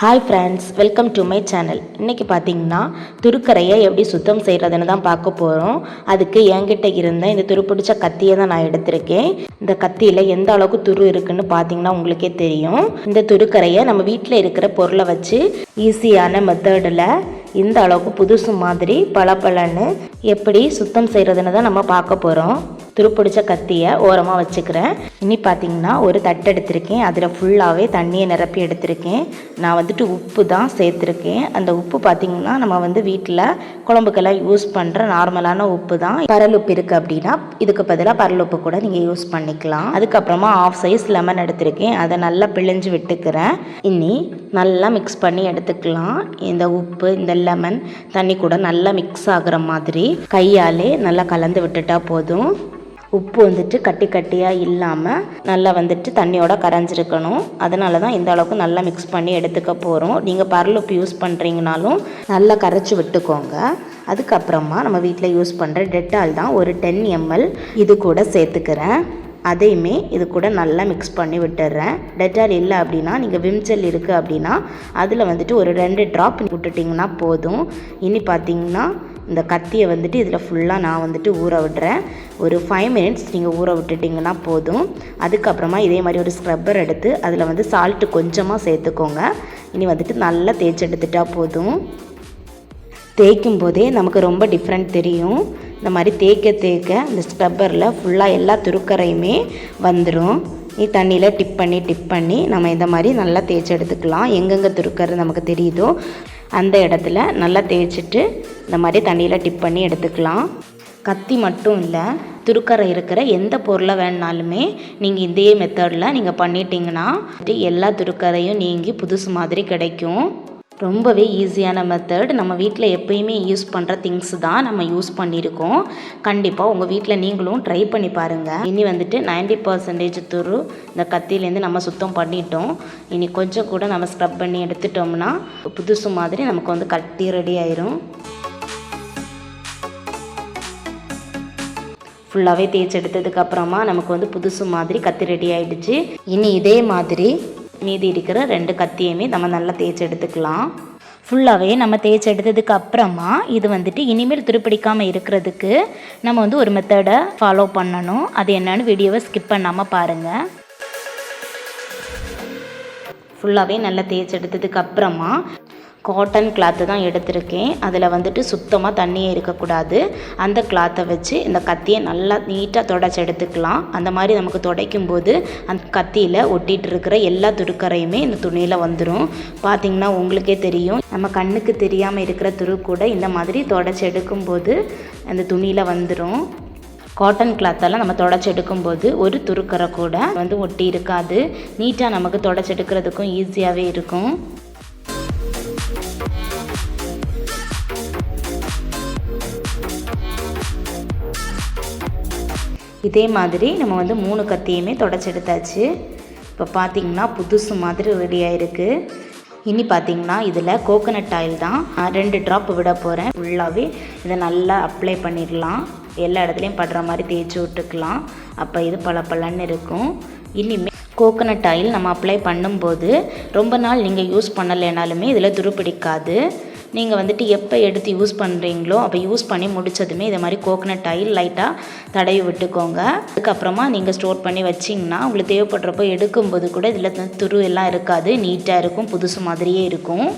Hi friends welcome to my channel இன்றைக்கி பார்த்தீங்கன்னா துருக்கரையை எப்படி சுத்தம் செய்கிறதுன்னு தான் பார்க்க போகிறோம் அதுக்கு என்கிட்ட இருந்த இந்த துருப்பிடிச்ச கத்தியை தான் நான் எடுத்திருக்கேன். இந்த கத்தியில் எந்த அளவுக்கு துரு இருக்குன்னு பார்த்தீங்கன்னா உங்களுக்கே தெரியும். இந்த துருக்கரையை நம்ம வீட்டில் இருக்கிற பொருளை வச்சு ஈஸியான மெத்தடில் இந்த அளவுக்கு புதுசு மாதிரி பளபளன்னு எப்படி சுத்தம் செய்கிறதுன்னு தான் நம்ம பார்க்க போகிறோம் துருப்பிடிச்ச கத்தியை ஓரமாக வச்சுக்கிறேன். இனி பார்த்தீங்கன்னா ஒரு தட்டு எடுத்திருக்கேன். அதில் ஃபுல்லாகவே தண்ணியை நிரப்பி எடுத்திருக்கேன். நான் வந்துட்டு உப்பு தான் சேர்த்துருக்கேன். அந்த உப்பு பார்த்தீங்கன்னா நம்ம வந்து வீட்டில் குழம்புக்கெல்லாம் யூஸ் பண்ணுற நார்மலான உப்பு தான். பரலுப்பு இருக்குது அப்படின்னா இதுக்கு பதிலாக பரலுப்பு கூட நீங்கள் யூஸ் பண்ணிக்கலாம். அதுக்கப்புறமா ஆஃப் சைஸ் லெமன் எடுத்திருக்கேன். அதை நல்லா பிழிஞ்சு விட்டுக்கிறேன். இனி நல்லா மிக்ஸ் பண்ணி எடுத்துக்கலாம். இந்த உப்பு இந்த லெமன் தண்ணி கூட நல்லா மிக்ஸ் ஆகுற மாதிரி. கையாலே நல்லா கலந்து விட்டுட்டா போதும். உப்பு வந்துட்டு கட்டி கட்டியாக இல்லாமல் நல்லா வந்துட்டு தண்ணியோட கரைஞ்சிருக்கணும். அதனால தான் இந்த அளவுக்கு நல்லா மிக்ஸ் பண்ணி எடுத்துக்க போகிறோம் நீங்கள் பரல் உப்பு யூஸ் பண்ணுறீங்கனாலும் நல்லா கரைச்சி விட்டுக்கோங்க. அதுக்கப்புறமா நம்ம வீட்டில் யூஸ் பண்ணுற டெட்டால் தான் ஒரு டென் எம்எல் இது கூட சேர்த்துக்கிறேன். அதையுமே இது கூட நல்லா மிக்ஸ் பண்ணி விட்டுடுறேன் டெட்டால் இல்லை அப்படின்னா நீங்கள் விம்சல் இருக்குது அப்படின்னா அதில் வந்துட்டு ஒரு ரெண்டு ட்ராப் விட்டுட்டிங்கன்னா போதும். இனி பார்த்தீங்கன்னா இந்த கத்தியை வந்துட்டு இதில் ஃபுல்லாக நான் வந்துட்டு ஊற விடுறேன். ஒரு ஃபைவ் மினிட்ஸ் நீங்கள் ஊற விட்டுட்டிங்கன்னா போதும். அதுக்கப்புறமா இதே மாதிரி ஒரு ஸ்க்ரப்பர் எடுத்து அதில் வந்து சால்ட்டு கொஞ்சமாக சேர்த்துக்கோங்க. இனி வந்துட்டு நல்லா தேய்ச்சி எடுத்துட்டா போதும். தேய்க்கும் போதே நமக்கு ரொம்ப டிஃப்ரெண்ட் தெரியும். இந்த மாதிரி தேய்க்க தேய்க்க இந்த ஸ்க்ரப்பரில் ஃபுல்லாக எல்லா துருக்கரையுமே வந்துடும் நீ தண்ணியில் டிப் பண்ணி டிப் பண்ணி நம்ம இந்த மாதிரி நல்லா தேய்ச்சி எடுத்துக்கலாம். எங்கெங்கே துருக்கரை நமக்கு தெரியுதோ அந்த இடத்துல நல்லா தேய்ச்சிட்டு இந்த மாதிரி தண்ணியில் டிப் பண்ணி எடுத்துக்கலாம். கத்தி மட்டும் இல்லை துருக்கரை இருக்கிற எந்த பொருளை வேணாலுமே நீங்கள் இதே மெத்தடில் நீங்கள் பண்ணிட்டீங்கன்னா எல்லா துருக்கரையும் நீங்கி புதுசு மாதிரி கிடைக்கும். ரொம்பவே ஈஸியான மெத்தட் நம்ம வீட்டில் எப்பயுமே யூஸ் பண்ணுற திங்ஸ் தான் நம்ம யூஸ் பண்ணியிருக்கோம் கண்டிப்பாக உங்கள் வீட்டில் நீங்களும் ட்ரை பண்ணி பாருங்கள் இனி வந்துட்டு நைன்டி பர்சன்டேஜ் துரு இந்த கத்தியிலேருந்து நம்ம சுத்தம் பண்ணிட்டோம். இனி கொஞ்சம் கூட நம்ம ஸ்க்ரப் பண்ணி எடுத்துட்டோம்னா புதுசு மாதிரி நமக்கு வந்து கட்டி ரெடி ஆயிரும். ஃபுல்லாகவே தேய்ச்சி எடுத்ததுக்கப்புறமா நமக்கு வந்து புதுசு மாதிரி கத்தி ரெடி ஆயிடுச்சு. இனி இதே மாதிரி மீதி இருக்கிற ரெண்டு கத்தியுமே நம்ம நல்லா தேய்ச்சி எடுத்துக்கலாம். ஃபுல்லாகவே நம்ம தேய்ச்சி எடுத்ததுக்கு அப்புறமா இது வந்துட்டு இனிமேல் துருப்பிடிக்காமல் இருக்கிறதுக்கு நம்ம வந்து ஒரு மெத்தடை ஃபாலோ பண்ணணும். அது என்னன்னு வீடியோவை ஸ்கிப் பண்ணாமல் பாருங்கள் ஃபுல்லாகவே நல்லா தேய்ச்சி எடுத்ததுக்கு அப்புறமா காட்டன் கிளாத்து தான் எடுத்திருக்கேன். அதில் வந்துட்டு சுத்தமாக தண்ணியே இருக்கக்கூடாது. அந்த கிளாத்தை வச்சு இந்த கத்தியை நல்லா நீட்டாக தொடச்சி எடுத்துக்கலாம். அந்த மாதிரி நமக்கு துடைக்கும் போது அந்த கத்தியில் ஒட்டிகிட்டு இருக்கிற எல்லா துருக்கரையுமே இந்த துணியில் வந்துடும் பார்த்திங்கன்னா உங்களுக்கே தெரியும். நம்ம கண்ணுக்கு தெரியாமல் இருக்கிற துரு கூட இந்த மாதிரி தொடச்சி எடுக்கும்போது அந்த துணியில் வந்துடும் காட்டன் கிளாத்தெல்லாம் நம்ம தொடச்சி எடுக்கும்போது ஒரு துருக்கரை கூட வந்து ஒட்டி இருக்காது. நீட்டாக நமக்கு தொடச்சி எடுக்கிறதுக்கும் ஈஸியாகவே இருக்கும். இதே மாதிரி நம்ம வந்து மூணு கத்தியுமே தொடச்செடுத்தாச்சு. இப்போ பார்த்திங்கன்னா புதுசு மாதிரி ரெடி ஆயிருக்கு. இனி பார்த்திங்கன்னா இதில் கோகனட் ஆயில் தான். ரெண்டு ட்ராப் விட போகிறேன் ஃபுல்லாகவே இதை நல்லா அப்ளை பண்ணிடலாம். எல்லா இடத்துலையும் படுற மாதிரி தேய்ச்சி விட்டுக்கலாம். அப்போ இது பல பலன்னு இருக்கும். இனிமேல் கோகனட் ஆயில் நம்ம அப்ளை பண்ணும்போது ரொம்ப நாள் நீங்கள் யூஸ் பண்ணலைனாலுமே இதில் துருப்பிடிக்காது. நீங்கள் வந்துட்டு எப்போ எடுத்து யூஸ் பண்ணுறீங்களோ அப்போ யூஸ் பண்ணி முடித்ததுமே இதை மாதிரி கோகனட் ஆயில் லைட்டாக தடவி விட்டுக்கோங்க. அதுக்கப்புறமா நீங்கள் ஸ்டோர் பண்ணி வச்சிங்கன்னா உங்களுக்கு தேவைப்படுறப்போ எடுக்கும்போது கூட இதில் துரு எல்லாம் இருக்காது. நீட்டாக இருக்கும் புதுசு மாதிரியே இருக்கும்.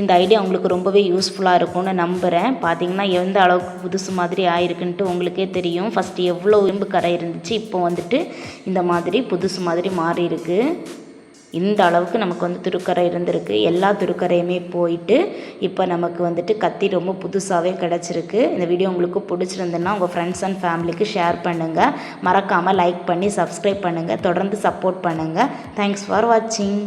இந்த ஐடியா உங்களுக்கு ரொம்பவே யூஸ்ஃபுல்லாக இருக்கும்னு நம்புகிறேன் பார்த்தீங்கன்னா எந்த அளவுக்கு புதுசு மாதிரி ஆயிருக்குன்ட்டு உங்களுக்கே தெரியும். ஃபஸ்ட்டு எவ்வளோ இரும்பு கரை இருந்துச்சு இப்போ வந்துட்டு இந்த மாதிரி புதுசு மாதிரி மாறி இருக்குது இந்த அளவுக்கு நமக்கு வந்து துருக்கரை இருந்திருக்கு. எல்லா துருக்கரையுமே போயிட்டு இப்போ நமக்கு வந்துட்டு கத்தி ரொம்ப புதுசாகவே கிடச்சிருக்கு. இந்த வீடியோ உங்களுக்கு பிடிச்சிருந்துன்னா உங்கள் ஃப்ரெண்ட்ஸ் அண்ட் ஃபேமிலிக்கு ஷேர் பண்ணுங்கள் மறக்காமல் லைக் பண்ணி சப்ஸ்கிரைப் பண்ணுங்கள் தொடர்ந்து சப்போர்ட் பண்ணுங்கள் தேங்க்ஸ் ஃபார் வாட்சிங்